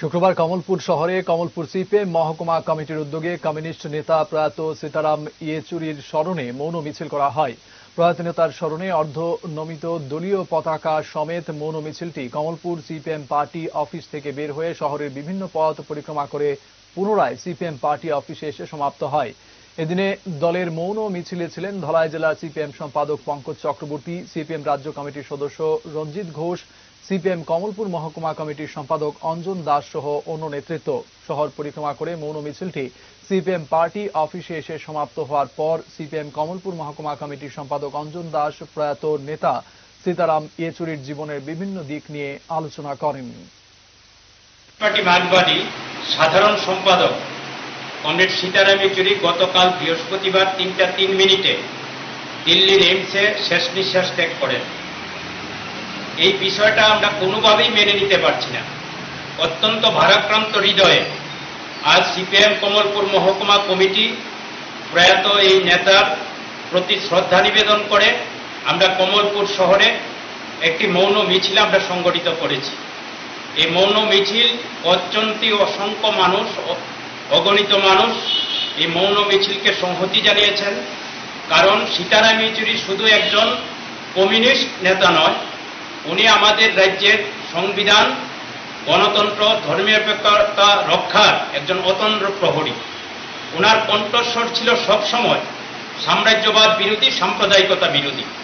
শুক্রবার কমলপুর শহরে কমলপুর সিপিএম মহকুমা কমিটির উদ্যোগে কমিউনিস্ট নেতা প্রয়াত সীতারাম ইয়েচুরির স্মরণে মৌন মিছিল করা হয়। প্রয়াত নেতার স্মরণে অর্ধ নমিত দলীয় পতাকা সমেত মৌন মিছিলটি কমলপুর সিপিএম পার্টি অফিস থেকে বের হয়ে শহরের বিভিন্ন পথ পরিক্রমা করে পুনরায় সিপিএম পার্টি অফিসে এসে সমাপ্ত হয়। এদিনে দলের মৌন মিছিলে ছিলেন ধলাই জেলার সিপিএম সম্পাদক পঙ্কজ চক্রবর্তী সিপিএম রাজ্য কমিটির সদস্য রঞ্জিত ঘোষ সিপিএম কমলপুর মহকুমা কমিটির সম্পাদক অঞ্জন দাস সহ অন্য নেতৃত্ব। শহর পরিক্রমা করে মৌন মিছিলটি সিপিএম পার্টি অফিসে এসে সমাপ্ত হওয়ার পর সিপিএম কমলপুর মহকুমা কমিটির সম্পাদক অঞ্জন দাস প্রয়াত নেতা সীতারাম ইয়েচুরির জীবনের বিভিন্ন দিক নিয়ে আলোচনা করেন। সাধারণ সম্পাদক পণ্ডিত সীতারাম ইয়েচুরি গতকাল বৃহস্পতিবার তিনটা তিন মিনিটে দিল্লির এইমসে শেষ নিঃশ্বাস ত্যাগ করেন। এই বিষয়টা আমরা কোনোভাবেই মেনে নিতে পারছি না। অত্যন্ত ভারাক্রান্ত হৃদয়ে আজ সিপিএম কমলপুর মহকুমা কমিটি প্রয়াত এই নেতার প্রতি শ্রদ্ধা নিবেদন করে আমরা কমলপুর শহরে একটি মৌন মিছিল আমরা সংগঠিত করেছি। এই মৌন মিছিল অত্যন্তি অসংখ্য মানুষ, অগণিত মানুষ এই মৌন মিছিলকে সংহতি জানিয়েছেন। কারণ সীতারাম ইয়েচুরি শুধু একজন কমিউনিস্ট নেতা নয় উনি আমাদের রাজ্যের সংবিধান, গণতন্ত্র, ধর্মনিরপেক্ষতা রক্ষার একজন অতন্ত্র প্রহরী। ওনার কণ্ঠস্বর ছিল সবসময় সাম্রাজ্যবাদ বিরোধী, সাম্প্রদায়িকতা বিরোধী।